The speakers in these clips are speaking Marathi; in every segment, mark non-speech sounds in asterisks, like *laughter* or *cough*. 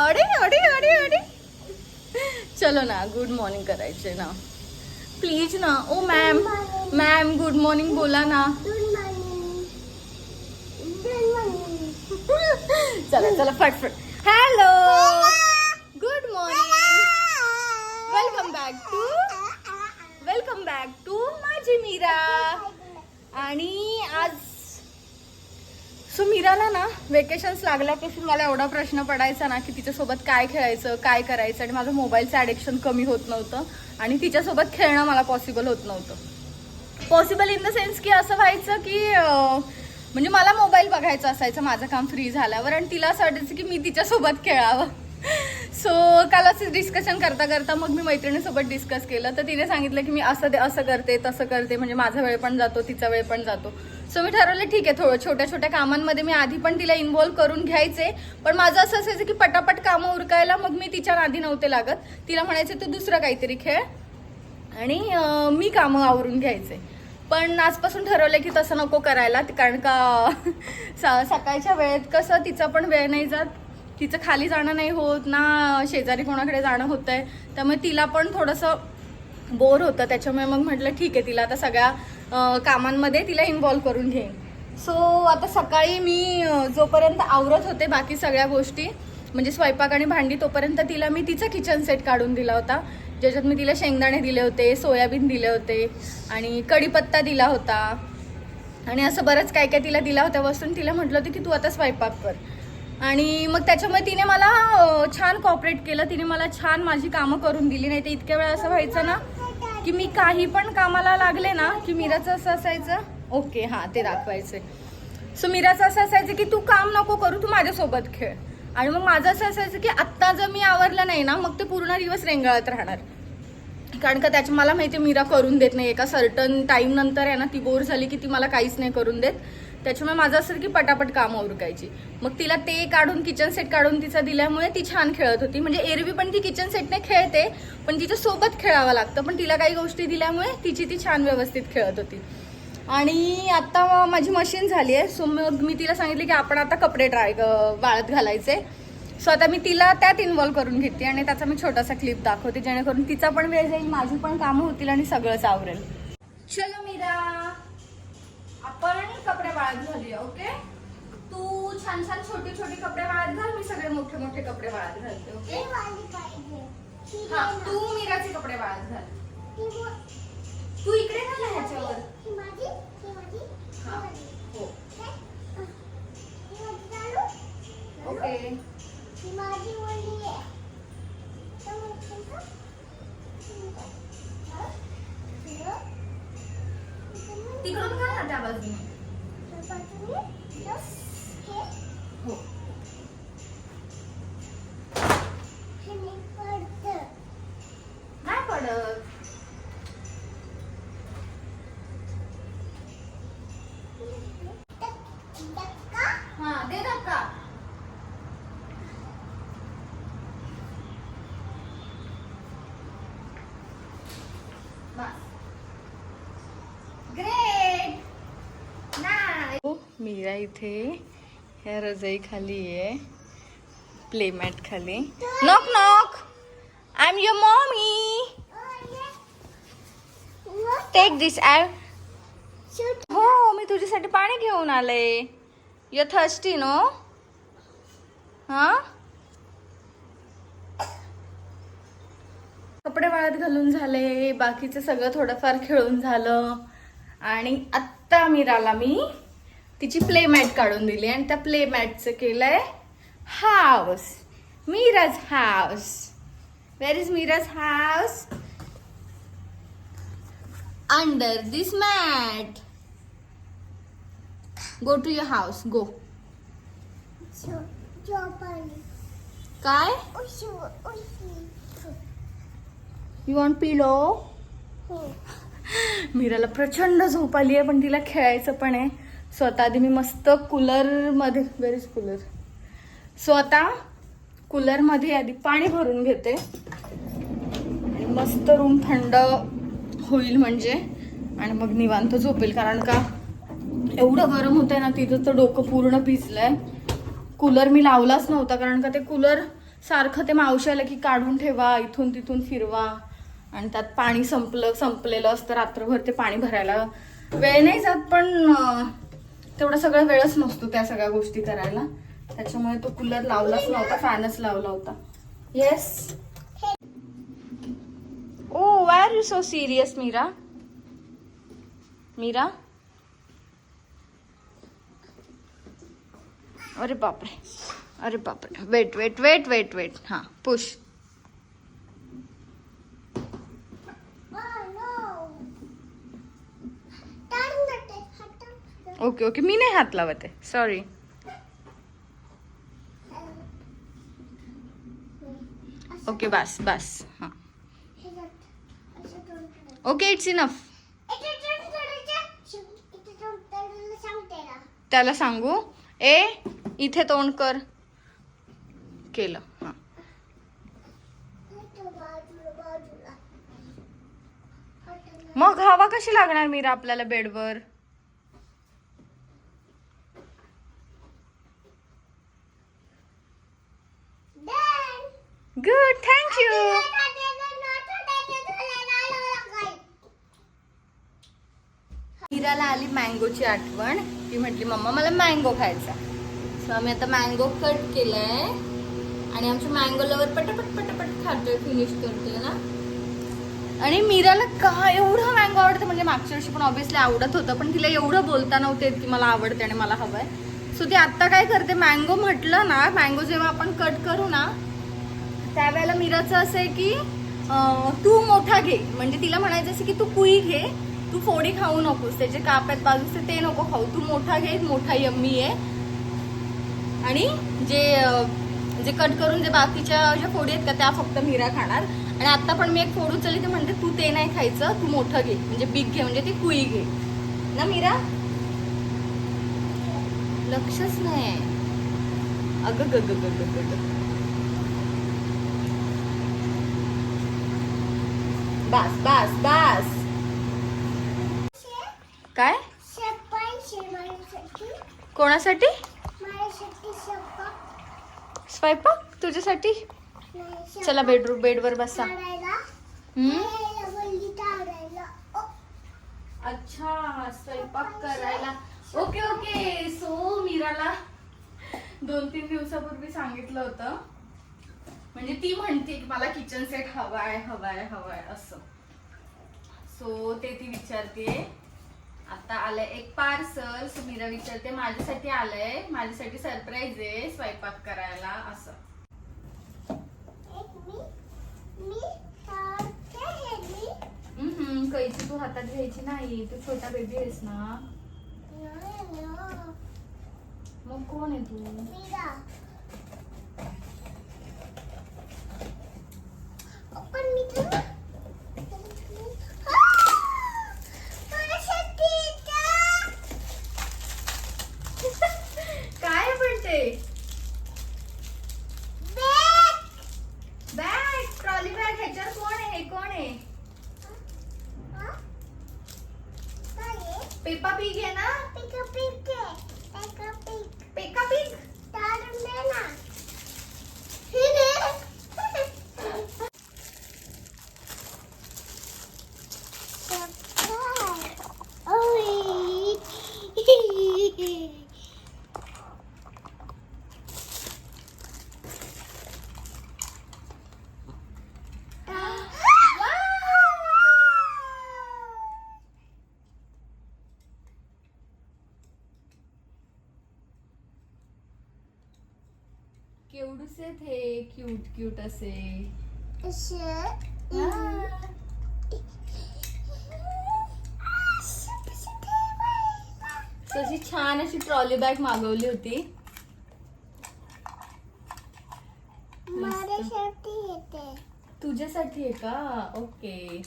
अडे अडे अडे अडे चलो ना गुड मॉर्निंग करायचे ना. प्लीज ना. ओ मॅम मॅम गुड मॉर्निंग बोला ना. चला चला फटफट. Hello good morning welcome back to welcome back to माझी मीरा. आणि आज सो मीराला ना वेकेशन्स लागल्यापासून मला एवढा प्रश्न पडायचा ना की तिच्यासोबत काय खेळायचं काय करायचं आणि माझं मोबाईलचं ॲडिक्शन कमी होत नव्हतं आणि तिच्यासोबत खेळणं मला पॉसिबल होत नव्हतं. पॉसिबल इन द सेन्स की असं व्हायचं की म्हणजे मला मोबाईल बघायचा असायचं माझं काम फ्री झाल्यावर आणि तिला असं वाटायचं की मी तिच्यासोबत खेळावं. सो काल असं डिस्कशन करता करता मग मी मैत्रिणीसोबत डिस्कस केलं तर तिने सांगितलं की मी असं दे असं करते तसं करते म्हणजे माझा वेळ पण जातो तिचा वेळ पण जातो. सो मी ठरवलं ठीक आहे थोडं छोट्या छोट्या कामांमध्ये मी आधी पण तिला इन्व्हॉल्व करून घ्यायचे. पण माझं असं असायचं की पटापट कामं उरकायला मग मी तिच्या आधी नव्हते लागत. तिला म्हणायचे तू दुसरं काहीतरी खेळ. आणि मी कामं आवरून घ्यायचे. पण आजपासून ठरवलं की तसं नको करायला कारण का *laughs* सकाळच्या वेळेत कसं तिचा पण वेळ नाही जात. तिचं खाली जाणं नाही होत ना शेजारी कोणाकडे जाणं होत आहे त्यामुळे तिला पण थोडंसं बोर होतं. त्याच्यामुळे मग म्हटलं ठीक आहे तिला आता सगळ्या कामांमध्ये तिला इन्व्हॉल्व करून घेईन. सो आता सकाळी मी जोपर्यंत आवरत होते बाकी सगळ्या गोष्टी म्हणजे स्वयंपाक आणि भांडी तोपर्यंत तिला मी तिचा किचन सेट काढून दिला होता. ज्याच्यात मी तिला शेंगदाणे दिले होते सोयाबीन दिले होते आणि कढीपत्ता दिला होता. आणि असं बरंच काय काय तिला दिला होत्या वस्तून. तिला म्हटलं होतं की तू आता स्वयंपाक कर. आणि मग त्याच्यामुळे तिने मला छान कॉपरेट केलं. तिने मला छान माझी कामं करून दिली. नाही तर इतक्या वेळा असं व्हायचं ना की मी काही पण कामाला लागले ना की मीराचं असं असायचं. ओके हां ते दाखवायचं सो मीराचं असं असायचं की तू काम नको करू तू माझ्यासोबत खेळ. आणि मग माझं असं असायचं की आत्ता जर मी आवरलं नाही ना मग ते पूर्ण दिवस रेंगाळत राहणार. कारण का त्याच्या मला माहिती आहे मीरा करून देत नाही एका सर्टन टाईम नंतर आहे ना ती बोर झाली की ती मला काहीच नाही करून देत. त्याच्यामुळे माझं असं की पटापट कामं उरकायची मग तिला ते काढून किचन सेट काढून तिचा दिल्यामुळे ती छान खेळत होती. म्हणजे एरवी पण ती किचन सेटने खेळते पण तिच्या सोबत खेळावं लागतं. पण तिला काही गोष्टी दिल्यामुळे तिची ती छान व्यवस्थित खेळत होती. आणि आता माझी मशीन झाली आहे. सो मग मी तिला सांगितले की आपण आता कपडे ड्राय वाळत घालायचे. सो आता मी तिला त्यात इन्वॉल्व करून घेते आणि त्याचा मी छोटासा क्लिप दाखवते जेणेकरून तिचा पण वेळ जाईल माझी पण कामं होतील आणि सगळंच आवरेल. चलो मीरा. वाळत घालूया ओके? तू छान छान छोटे छोटे कपडे वाळत घाल मी सगळे मोठे मोठे कपडे वाळत घालते ओके? हा तू मीराचे कपडे वाळत घाल. तू इकडे घाल ह्याच्यावर. हो ओके. तिकडून घाल ना त्या बाजूने. मीरा इथे ह्या रजाई खाली आहे. प्ले मॅट खाली. Knock knock I am your mommy take this I हो मी तुझ्यासाठी पाणी घेऊन आले. यू थर्स्टी नो हा कपडे वाळत घालून झाले. बाकीचं सगळं थोडंफार खेळून झालं. आणि आत्ता मीराला मी तिची प्ले मॅट काढून दिली आणि त्या प्ले मॅटचं केलंय house. Meera's house. Where is Meera's house? Under this mat go to your house go काय यू वॉन्ट पिलो मीराला प्रचंड झोप आली आहे पण तिला खेळायचं पण आहे. सो आता आधी मी मस्त कूलरमध्ये व्हेर इज कूलर सो आता कूलरमध्ये आधी पाणी भरून घेते. आणि मस्त रूम थंड होईल म्हणजे. आणि मग निवांत झोपेल कारण का एवढं गरम होतंय ना तिथं तर डोकं पूर्ण भिजलंय. कूलर मी लावलाच नव्हता कारण का ते कूलर सारखं ते मावशाला की काढून ठेवा इथून तिथून फिरवा. आणि त्यात पाणी संपलं संपलेलं असतं रात्रभर ते पाणी भरायला. वेळ नाही जात पण तेवढा सगळा वेळच नसतो त्या सगळ्या गोष्टी करायला. त्याच्यामुळे तो कूलर लावलाच नव्हता फॅनच लावला होता. Yes oh why are you so serious Meera Meera अरे बापरे. अरे बापरे. Wait wait wait wait wait हां पुश ओके ओके. मी नाही हात लावत आहे. सॉरी ओके बस बस. हां. ओके इट्स इनफ त्याला सांगू. ए इथे तोंड कर. केलं. हां. मग हवा कशी लागणार मीरा आपल्याला बेडवर? गुड थँक्यू मीराला आली मँगोची आठवण. ती म्हटली मम्मा मला मँगो खायचा सो आम्ही आता मँगो कट केलाय. आणि आमच्या मँगो लवर पटापट पटापट खातोय फिनिश करतोय ना. आणि मीराला का एवढं मँगो आवडतं? म्हणजे मागच्या वर्षी पण ऑब्विसली आवडत होतं पण तिला एवढं बोलता नव्हते की मला आवडते आणि मला हवंय. सो ती आत्ता काय करते? मँगो म्हटलं ना मँगो जेव्हा आपण कट करू ना त्यावेळेला मीराचं असं आहे की तू मोठा घे. म्हणजे तिला म्हणायचं असं की तू कुई घे. तू फोडी खाऊ नकोस. त्याचे काप आहेत बाजूचे ते नको खाऊ. तू मोठा घे मोठा यम्मी आहे आणि जे जे कट करून जे बाकीच्या ज्या फोडी आहेत का त्या फक्त मीरा खाणार. आणि आता पण मी एक फोड उचलली ते म्हणते तू ते नाही खायचं तू मोठं घे. म्हणजे बिग घे म्हणजे ती कुई घे. ना मीरा? लक्षच नाही. अगं ग ग ग ग ग ग. बस बस बस. काय? कोणासाठी? स्वयंपाक. तुझ्यासाठी? चला बेडरूम बेडवर बसा. हम्म? अच्छा स्वयंपाक करायला. Okay okay. सो मीराला दोन तीन दिवसापूर्वी सांगितलं होतं. म्हणजे ती म्हणते की मला किचन सेट हवाय हवाय हवाय असं. सो ते ती विचारते. आता आलंय एक पार्सल सो मीरा विचारते माझ्यासाठी आलंय. माझ्यासाठी सरप्राईज आहे. स्वयंपाक करायला. असं. हम्म, कैची तू हातात घ्यायची नाही. तू छोटा बेबी आहेस ना. मग कोण आहे तू? क्यूट क्यूट असे तशी छान अशी ट्रॉली बॅग मागवली होती तुझ्यासाठी आहे का ओके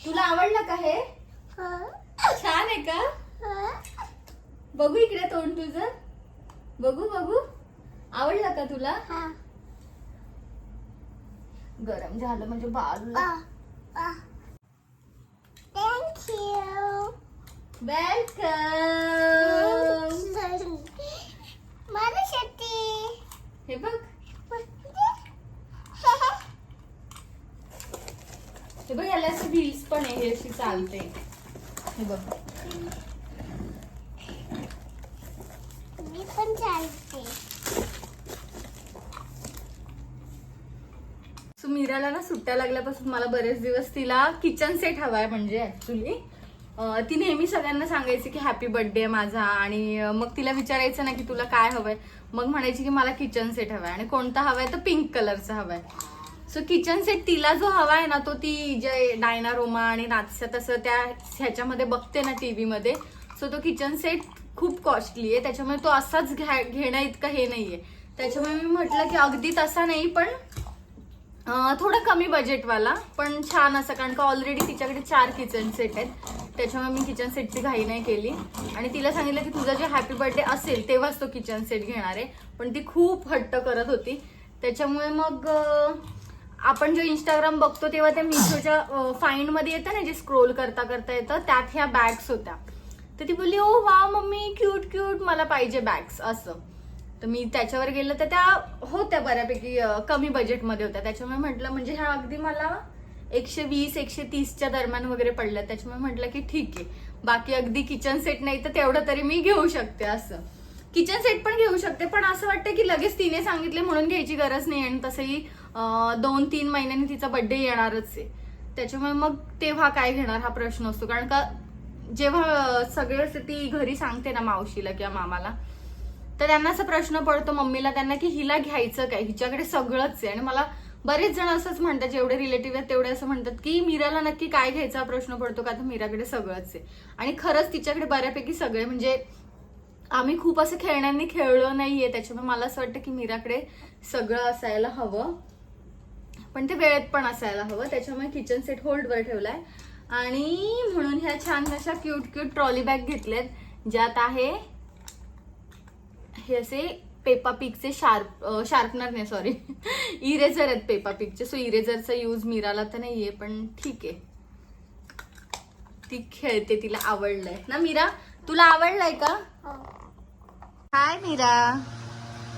तुला आवडलं का हे छान आहे का बघू इकडे तोंड तुझं. बघू बघू. आवडलं का तुला? गरम झालं म्हणजे बाजूला. वेलकम मला शेती. हे बघ. हे बघ याला असं व्हील्स पण आहे हे अशी चालते. हे बघ मी पण चालते सो मीराला ना सुट्ट्या लागल्यापासून मला बरेच दिवस तिला किचन सेट हवाय म्हणजे ऍक्च्युली ती नेहमी सगळ्यांना सांगायची की हॅपी बर्थडे माझा आणि मग तिला विचारायचं ना की तुला काय हवंय? मग म्हणायची की मला किचन सेट हवाय आणि कोणता हवाय तर पिंक कलरचा हवाय. सो किचन सेट तिला जो हवाय ना तो ती जे डायना रोमा आणि नाचसा तसं त्या ह्याच्यामध्ये बघते ना टी व्हीमध्ये सो तो किचन सेट खूप कॉस्टली आहे. त्याच्यामुळे तो असाच घ्या घेणं इतकं हे आहे त्याच्यामुळे मी म्हटलं की अगदी तसा नाही पण थोडं कमी बजेटवाला पण छान असं कारण का ऑलरेडी तिच्याकडे चार किचन सेट आहेत. त्याच्यामुळे मी किचन सेटची घाई नाही केली. आणि तिला सांगितलं की तुझा जे हॅपी बर्थडे असेल तेव्हाच तो किचन सेट घेणार आहे. पण ती खूप हट्ट करत होती. त्याच्यामुळे मग आपण जो इंस्टाग्राम बघतो तेव्हा त्या मिशोच्या फाईंडमध्ये येतं ना जे स्क्रोल करता करता येतं त्यात ह्या बॅग्स होत्या. तर ती बोलली ओ वा मम्मी क्यूट क्यूट मला पाहिजे बॅग्स असं. तर मी त्याच्यावर गेलं तर त्या होत्या बऱ्यापैकी कमी बजेटमध्ये होत्या. त्याच्यामुळे म्हटलं म्हणजे ह्या अगदी मला एकशे वीस एकशे तीसच्या दरम्यान वगैरे पडल्या त्याच्यामुळे म्हटलं की ठीक आहे. बाकी अगदी किचन सेट नाही तर तेवढं तरी मी घेऊ शकते असं. किचन सेट पण घेऊ शकते पण असं वाटतं की लगेच तिने सांगितले म्हणून घ्यायची गरज नाही आणि तसंही दोन तीन महिन्यांनी तिचा बर्थडे येणारच आहे. त्याच्यामुळे मग तेव्हा काय घेणार हा प्रश्न असतो. कारण का जेव्हा सगळे ती घरी सांगते ना मावशीला किंवा मामाला तर त्यांना असा प्रश्न पडतो मम्मीला त्यांना की हिला घ्यायचं काय? हिच्याकडे सगळंच आहे. आणि मला बरेच जण असंच म्हणतात जेवढे रिलेटिव्ह आहेत तेवढे असं म्हणतात की मीराला नक्की काय घ्यायचा हा प्रश्न पडतो? का तर मीराकडे सगळंच आहे. आणि खरंच तिच्याकडे बऱ्यापैकी सगळे म्हणजे आम्ही खूप असं खेळण्यांनी खेळलो नाहीये. त्याच्यामुळे मला असं वाटतं की मीराकडे सगळं असायला हवं. पण ते वेळेत पण असायला हवं. त्याच्यामुळे किचन सेट होल्डवर ठेवलाय. आणि म्हणून ह्या छान अशा क्यूट क्यूट ट्रॉली बॅग घेतल्यात ज्यात आहे हे असे पेपा पिकचे शार्प शार्पनर नाही सॉरी इरेझर आहेत पेपा पिकचे. सो इरेझरचा यूज मीराला तर नाहीये पण ठीक आहे. ती खेळते तिला आवडलंय. ना मीरा? तुला आवडलाय का? हो. हाय मीरा.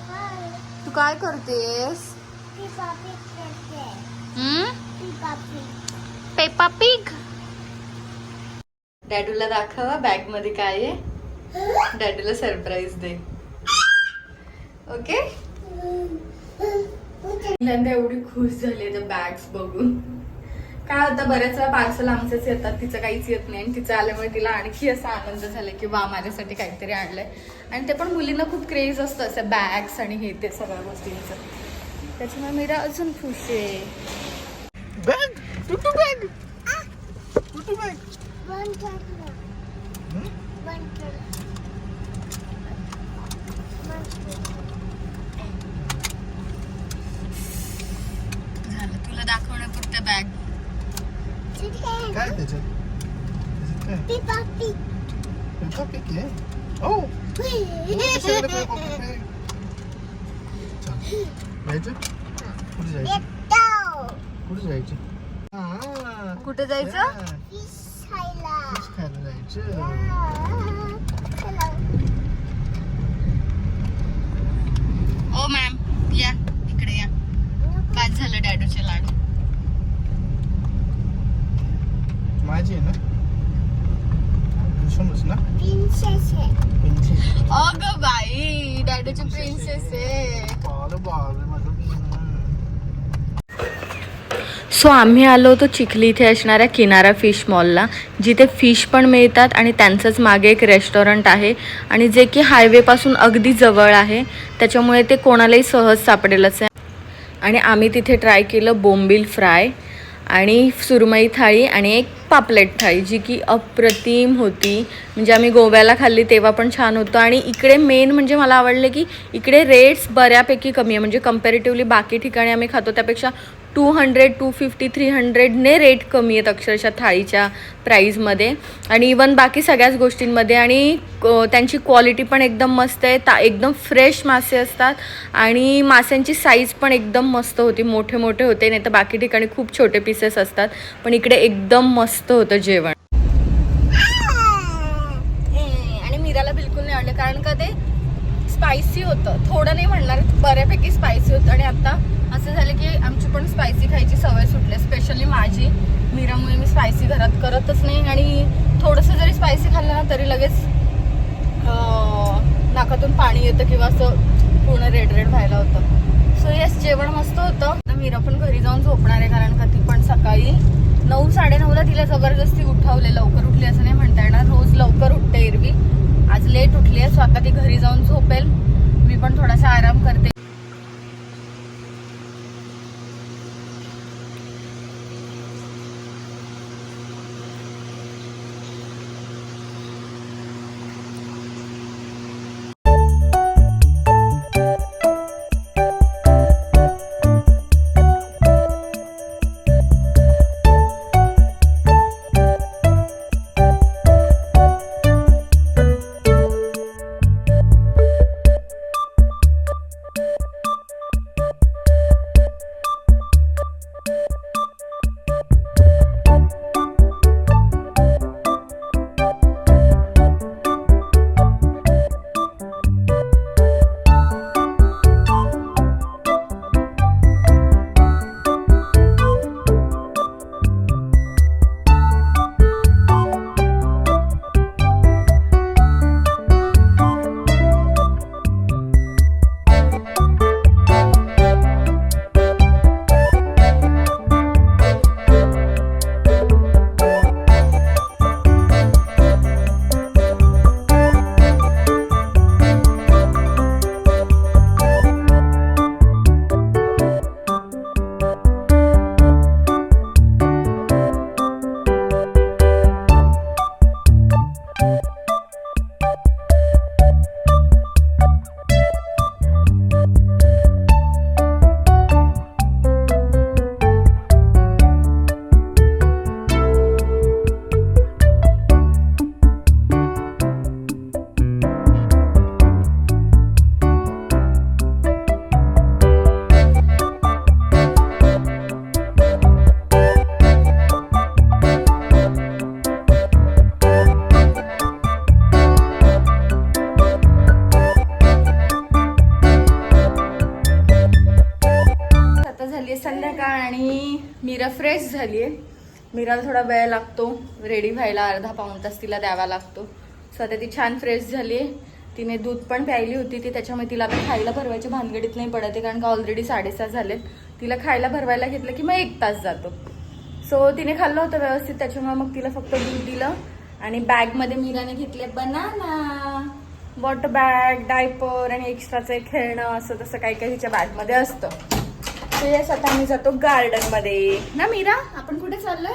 हाय तू काय करतेस? पापी पिग डॅडूला दाखवा बॅगमध्ये काय आहे? डॅडूला सरप्राईज दे. ओके पहिल्यांदा एवढी खुश झाली त्या बॅग्स बघून. काय होतं बऱ्याच वेळा पार्सल आमचेच येतात तिचं काहीच येत नाही. आणि तिचं आल्यामुळे तिला आणखी असा आनंद झाला की वा माझ्यासाठी काहीतरी आणलंय. आणि ते पण मुलींना खूप क्रेज असतं असं बॅग्स आणि हे ते सगळ्या गोष्टींचं. त्याच्यामुळे मीरा अजून खुश आहे. Bag! Tutu bag! Tutu bag! दाखवण्यापुरत्या बॅग ठीक आहे काय त्याच्यात? त्याच्यात काय? ती पापी पेपा पिक आहे? ओ सगळं पेपा पिक आहे चल. जायचं? कुठे जायचं? कुठे जायचं? हा. कुठे जायचं? हा. खायला. जायचं. ओ मॅम या इकडे या. काय झालं डॅडूचे लाडू? माझी आहे ना? समज ना प्रिन्सेस आहे. पेन्सिल अग बाई डॅडूची प्रिन्सेस आहे. बाल बाल माझं सो आम्ही आलो होतो चिखली इथे असणाऱ्या किनारा फिश मॉलला जिथे फिश पण मिळतात आणि त्यांचंच मागे एक रेस्टॉरंट आहे आणि जे की हायवेपासून अगदी जवळ आहे. त्याच्यामुळे ते कोणालाही सहज सापडेलच आहे. आणि आम्ही तिथे ट्राय केलं बोंबील फ्राय आणि सुरमई थाळी आणि एक पापलेट थाळी जी की अप्रतिम होती. म्हणजे आम्ही गोव्याला खाल्ली तेव्हा पण छान होतं. आणि इकडे मेन म्हणजे मला आवडले की इकडे रेट्स बऱ्यापैकी कमी आहे. म्हणजे कम्पॅरेटिव्हली बाकी ठिकाणी आम्ही खातो त्यापेक्षा two hundred two fifty three हंड्रेडने rate कमी आहेत अक्षरशः थाळीच्या प्राईजमध्ये आणि इवन बाकी सगळ्याच गोष्टींमध्ये. आणि क- त्यांची क्वालिटी पण एकदम मस्त आहे. ता एकदम फ्रेश मासे असतात. आणि माशांची साईज पण एकदम मस्त होती. मोठे मोठे होते. नाही तर बाकी ठिकाणी खूप छोटे पीसेस असतात. पण इकडे एकदम मस्त होतं जेवण. आणि मीराला बिलकुल नाही आवडलं कारण का ते स्पायसी होतं. थोडं नाही म्हणणार बऱ्यापैकी स्पायसी होतं. आणि आता असं झालं की आमची पण स्पायसी खायची सवय सुटली स्पेशली माझी. मीरामुळे मी स्पायसी घरात करतच नाही. आणि थोडंसं जरी स्पायसी खाल्लं ना तरी लगेच नाकातून पाणी येतं किंवा असं पूर्ण रेड रेड व्हायला होतं. सो येस जेवण मस्त होतं. मीरा पण घरी जाऊन झोपणार आहे कारण का ती पण सकाळी नऊ साडेनऊला तिला जबरदस्ती उठवले लवकर उठली असं नाही म्हणता येणार. रोज लवकर उठते एरवी. आज लेट उठली आहे सो आता ती घरी जाऊन झोपेल. मी पण थोडासा आराम करते. मीराला थोडा वेळ लागतो. रेडी व्हायला अर्धा पाऊण तास तिला द्यावा लागतो. सो आता ती छान फ्रेश झाली आहे. तिने दूध पण प्यायली होती. ती त्याच्यामुळे तिला आता खायला भरवायची भानगडीत नाही पडत आहे कारण का ऑलरेडी साडेसहा झालेत. तिला खायला भरवायला घेतलं की मग एक तास जातो. सो तिने खाल्लं होतं व्यवस्थित. त्याच्यामुळे मग तिला फक्त दूध दिलं. आणि बॅगमध्ये मीराने घेतले बनाना वॉटर बॅग डायपर आणि एक्स्ट्राचं एक खेळणं असं तसं काही काही तिच्या बॅगमध्ये असतं. ते येस आता आम्ही जातो गार्डनमध्ये ना मीरा? आपण कुठे चाललोय?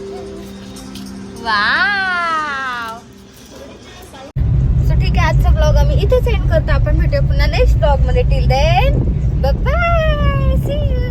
सो ठीक आहे आजचा ब्लॉग आम्ही इथेच एंड करतो. आपण भेटूया पुन्हा नेक्स्ट ब्लॉगमध्ये. Till then bye see you